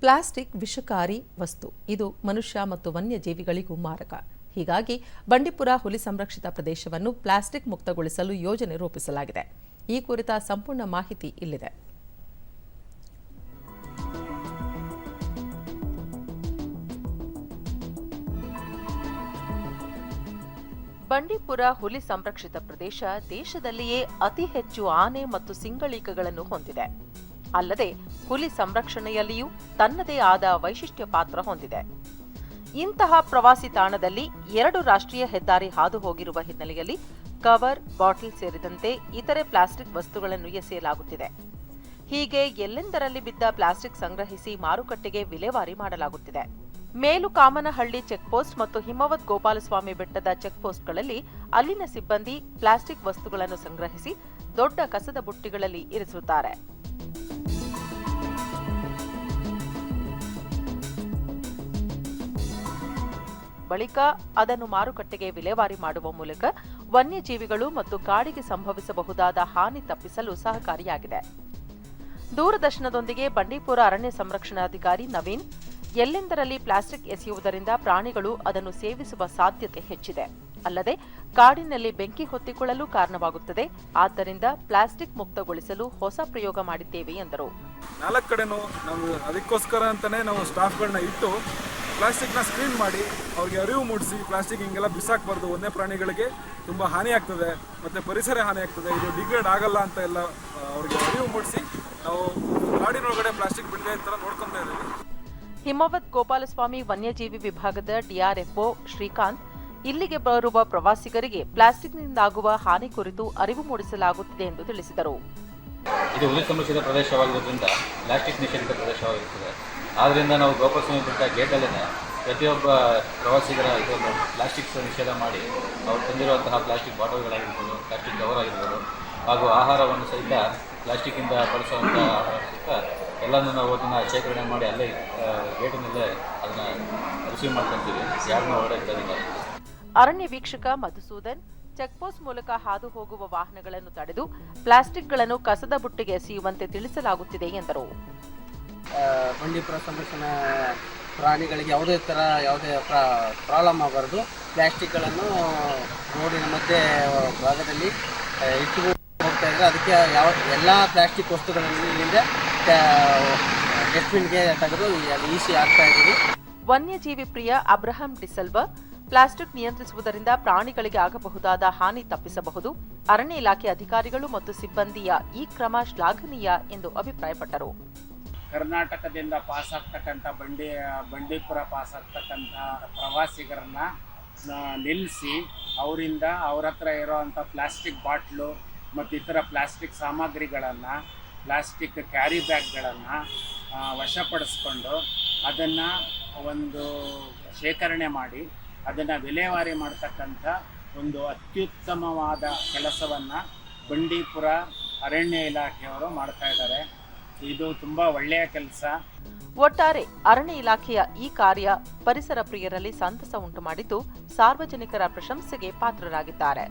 Plastic ವಿಷಕಾರಿ ವಸ್ತು. ಇದು ಮನುಷ್ಯ ಮತ್ತು ವನ್ಯಜೀವಿಗಳಿಗೂ ಮಾರಕ. ಹೀಗಾಗಿ ಬಂಡೀಪುರ ಹುಲಿ ಸಂರಕ್ಷಿತ ಪ್ರದೇಶವನ್ನು ಪ್ಲಾಸ್ಟಿಕ್ ಮುಕ್ತಗೊಳಿಸಲು ಯೋಜನೆ ರೂಪಿಸಲಾಗಿದೆ. ಈ ಕುರಿತ ಸಂಪೂರ್ಣ ಮಾಹಿತಿ ಇಲ್ಲಿದೆ. ಬಂಡೀಪುರ ಹುಲಿ ಸಂರಕ್ಷಿತ ಪ್ರದೇಶ ದೇಶದಲ್ಲಿಯೇ ಅತಿ ಹೆಚ್ಚು ಆನೆ ಮತ್ತು ಸಿಂಗಳೀಕಗಳನ್ನು ಹೊಂದಿದೆ. ಅಲ್ಲದೆ ಹುಲಿ ಸಂರಕ್ಷಣೆಯಲ್ಲಿಯೂ ತನ್ನದೇ ಆದ ವೈಶಿಷ್ಟ್ಯ ಪಾತ್ರ ಹೊಂದಿದೆ. ಇಂತಹ ಪ್ರವಾಸಿ ತಾಣದಲ್ಲಿ ಎರಡು ರಾಷ್ಟ್ರೀಯ ಹೆದ್ದಾರಿ ಹಾದು ಹೋಗಿರುವ ಹಿನ್ನೆಲೆಯಲ್ಲಿ ಕವರ್, ಬಾಟಲ್ ಸೇರಿದಂತೆ ಇತರೆ ಪ್ಲಾಸ್ಟಿಕ್ ವಸ್ತುಗಳನ್ನು ಎಸೆಯಲಾಗುತ್ತಿದೆ. ಹೀಗೆ ಎಲ್ಲೆಂದರಲ್ಲಿ ಬಿದ್ದ ಪ್ಲಾಸ್ಟಿಕ್ ಸಂಗ್ರಹಿಸಿ ಮಾರುಕಟ್ಟೆಗೆ ವಿಲೇವಾರಿ ಮಾಡಲಾಗುತ್ತಿದೆ. ಮೇಲು ಕಾಮನಹಳ್ಳಿ ಚೆಕ್ಪೋಸ್ಟ್ ಮತ್ತು ಹಿಮವದ್ ಗೋಪಾಲಸ್ವಾಮಿ ಬೆಟ್ಟದ ಚೆಕ್ಪೋಸ್ಟ್ಗಳಲ್ಲಿ ಅಲ್ಲಿನ ಸಿಬ್ಬಂದಿ ಪ್ಲಾಸ್ಟಿಕ್ ವಸ್ತುಗಳನ್ನು ಸಂಗ್ರಹಿಸಿ ದೊಡ್ಡ ಕಸದ ಬುಟ್ಟಿಗಳಲ್ಲಿ ಇರಿಸುತ್ತಾರೆ. ಬಳಿಕ ಅದನ್ನು ಮಾರುಕಟ್ಟೆಗೆ ವಿಲೇವಾರಿ ಮಾಡುವ ಮೂಲಕ ವನ್ಯಜೀವಿಗಳು ಮತ್ತು ಕಾಡಿಗೆ ಸಂಭವಿಸಬಹುದಾದ ಹಾನಿ ತಪ್ಪಿಸಲು ಸಹಕಾರಿಯಾಗಿದೆ. ದೂರದರ್ಶನದೊಂದಿಗೆ ಬಂಡೀಪುರ ಅರಣ್ಯ ಸಂರಕ್ಷಣಾಧಿಕಾರಿ ನವೀನ್, ಎಲ್ಲೆಂದರಲ್ಲಿ ಪ್ಲಾಸ್ಟಿಕ್ ಎಸೆಯುವುದರಿಂದ ಪ್ರಾಣಿಗಳು ಅದನ್ನು ಸೇವಿಸುವ ಸಾಧ್ಯತೆ ಹೆಚ್ಚಿದೆ. ಅಲ್ಲದೆ, ಕಾಡಿನಲ್ಲಿ ಬೆಂಕಿ ಹೊತ್ತಿಕೊಳ್ಳಲು ಕಾರಣವಾಗುತ್ತದೆ. ಆದ್ದರಿಂದ ಪ್ಲಾಸ್ಟಿಕ್ ಮುಕ್ತಗೊಳಿಸಲು ಹೊಸ ಪ್ರಯೋಗ ಮಾಡಿದ್ದೇವೆ ಎಂದರು. ನಾಲ್ಕು ಕಡೆನೂ ನಾವು ಅದಕ್ಕೋಸ್ಕರ ಅಂತಾನೆ ನಾವು ಸ್ಟಾಫ್ಗಳನ್ನ ಇಟ್ಟು ಪ್ಲಾಸ್ಟಿಕ್ನ ಸ್ಕ್ರೀನ್ ಮಾಡಿ ಅವ್ರಿಗೆ ಅರಿವು ಮೂಡಿಸಿ ಪ್ಲಾಸ್ಟಿಕ್ ಹಿಂಗೆಲ್ಲ ಬಿಸಾಕಬಾರ್ದು. ಒಂದೇ ಪ್ರಾಣಿಗಳಿಗೆ ತುಂಬ ಹಾನಿ ಆಗ್ತದೆ, ಮತ್ತು ಪರಿಸರ ಹಾನಿ ಆಗ್ತದೆ. ಇದು ಡಿಗ್ರೇಡ್ ಆಗಲ್ಲ ಅಂತ ಎಲ್ಲ ಅವ್ರಿಗೆ ಅರಿವು ಮೂಡಿಸಿ ನಾವು ಗಾಡಿನೊಳಗಡೆ ಪ್ಲಾಸ್ಟಿಕ್ ಬಿಡದೆ ಥರ ನೋಡ್ಕೊತಾ ಇದ್ದೀವಿ. ಹಿಮವತ್ ಗೋಪಾಲಸ್ವಾಮಿ ವನ್ಯಜೀವಿ ವಿಭಾಗದ ಡಿಆರ್ಎಫ್ಒ ಶ್ರೀಕಾಂತ್, ಇಲ್ಲಿಗೆ ಬರುವ ಪ್ರವಾಸಿಗರಿಗೆ ಪ್ಲಾಸ್ಟಿಕ್ನಿಂದಾಗುವ ಹಾನಿ ಕುರಿತು ಅರಿವು ಮೂಡಿಸಲಾಗುತ್ತಿದೆ ಎಂದು ತಿಳಿಸಿದರು. ಇದು ಹುಲಿ ಸಂರಕ್ಷಿತ ಪ್ರದೇಶವಾಗಿರೋದ್ರಿಂದ ಪ್ಲಾಸ್ಟಿಕ್ ನಿಷೇಧಿತ ಪ್ರದೇಶವಾಗಿರುತ್ತದೆ. ಆದ್ದರಿಂದ ನಾವು ಗೋಪಾಲಸ್ವಾಮಿ ಬೆಟ್ಟ ಗೇಟಲ್ಲೇ ಪ್ರತಿಯೊಬ್ಬ ಪ್ರವಾಸಿಗರ ಇದನ್ನು ಪ್ಲಾಸ್ಟಿಕ್ಸ್ ನಿಷೇಧ ಮಾಡಿ ಅವ್ರು ತಂದಿರುವಂತಹ ಪ್ಲಾಸ್ಟಿಕ್ ಬಾಟಲ್ಗಳಾಗಿರ್ಬೋದು, ಪ್ಲಾಸ್ಟಿಕ್ ಕವರ್ ಆಗಿರ್ಬೋದು, ಹಾಗೂ ಆಹಾರವನ್ನು ಸಹಿತ ಪ್ಲಾಸ್ಟಿಕ್ಕಿಂದ ಬಳಸುವಂಥ ಆಹಾರ ಸಹಿತ ಎಲ್ಲನೂ ನಾವು ಅದನ್ನು ಶೇಖರಣೆ ಮಾಡಿ ಅಲ್ಲೇ ಗೇಟಿನಲ್ಲೇ ಅದನ್ನು ರಿಸೀವ್ ಮಾಡ್ಕೊತೀವಿ. ಯಾರನ್ನೂ ಅರಣ್ಯ ವೀಕ್ಷಕ ಮಧುಸೂದನ್ ಚೆಕ್ಪೋಸ್ಟ್ ಮೂಲಕ ಹಾದು ಹೋಗುವ ವಾಹನಗಳನ್ನು ತಡೆದು ಪ್ಲಾಸ್ಟಿಕ್ಗಳನ್ನು ಕಸದ ಬುಟ್ಟಿಗೆ ಎಸೆಯುವಂತೆ ತಿಳಿಸಲಾಗುತ್ತಿದೆ ಎಂದರು. ಬಂಡೀಪುರ ಸಂರಕ್ಷಣಾ ಪ್ರಾಣಿಗಳಿಗೆ ಯಾವುದೇ ಥರ ಯಾವುದೇ ಪ್ರಾಬ್ಲಮ್ ಆಗಬಾರ್ದು. ಪ್ಲಾಸ್ಟಿಕ್ಗಳನ್ನು ರೋಡಿನ ಮಧ್ಯೆ ಭಾಗದಲ್ಲಿ ಇಟ್ಟು ಹೋಗ್ತಾ ಇದ್ರೆ ಅದಕ್ಕೆ ಯಾವ ಎಲ್ಲ ಪ್ಲಾಸ್ಟಿಕ್ ವಸ್ತುಗಳನ್ನು ಇಲ್ಲಿಂದ ಡಸ್ಟ್ಬಿನ್ಗೆ ತೆಗೆದು ಈಸಿ ಆಗ್ತಾ ಇದ್ದೀವಿ ವನ್ಯಜೀವಿ ಪ್ರಿಯ ಅಬ್ರಹಾಂ ಡಿಸಲ್ವ ಪ್ಲಾಸ್ಟಿಕ್ ನಿಯಂತ್ರಿಸುವುದರಿಂದ ಪ್ರಾಣಿಗಳಿಗೆ ಆಗಬಹುದಾದ ಹಾನಿ ತಪ್ಪಿಸಬಹುದು. ಅರಣ್ಯ ಇಲಾಖೆ ಅಧಿಕಾರಿಗಳು ಮತ್ತು ಸಿಬ್ಬಂದಿಯ ಈ ಕ್ರಮ ಶ್ಲಾಘನೀಯ ಎಂದು ಅಭಿಪ್ರಾಯಪಟ್ಟರು. ಕರ್ನಾಟಕದಿಂದ ಪಾಸ್ ಆಗ್ತಕ್ಕಂಥ ಬಂಡಿ, ಬಂಡೀಪುರ ಪಾಸ್ ಆಗ್ತಕ್ಕಂಥ ಪ್ರವಾಸಿಗರನ್ನ ನಿಲ್ಲಿಸಿ ಅವರಿಂದ ಅವ್ರ ಹತ್ರ ಇರೋವಂಥ ಪ್ಲಾಸ್ಟಿಕ್ ಬಾಟ್ಲು ಮತ್ತು ಇತರ ಪ್ಲಾಸ್ಟಿಕ್ ಸಾಮಗ್ರಿಗಳನ್ನು, ಪ್ಲಾಸ್ಟಿಕ್ ಕ್ಯಾರಿ ಬ್ಯಾಗ್ಗಳನ್ನು ವಶಪಡಿಸ್ಕೊಂಡು ಅದನ್ನು ಒಂದು ಶೇಖರಣೆ ಮಾಡಿ ಅದನ್ನು ವಿಲೇವಾರಿ ಮಾಡ್ತಕ್ಕಂಥ ಒಂದು ಅತ್ಯುತ್ತಮವಾದ ಕೆಲಸವನ್ನು ಬಂಡೀಪುರ ಅರಣ್ಯ ಇಲಾಖೆಯವರು ಮಾಡ್ತಾ ಇದ್ದಾರೆ. ಇದು ತುಂಬ ಒಳ್ಳೆಯ ಕೆಲಸ. ಒಟ್ಟಾರೆ ಅರಣ್ಯ ಇಲಾಖೆಯ ಈ ಕಾರ್ಯ ಪರಿಸರ ಪ್ರಿಯರಲ್ಲಿ ಸಂತಸ ಉಂಟು ಮಾಡಿದ್ದು ಸಾರ್ವಜನಿಕರ ಪ್ರಶಂಸೆಗೆ ಪಾತ್ರರಾಗಿದ್ದಾರೆ.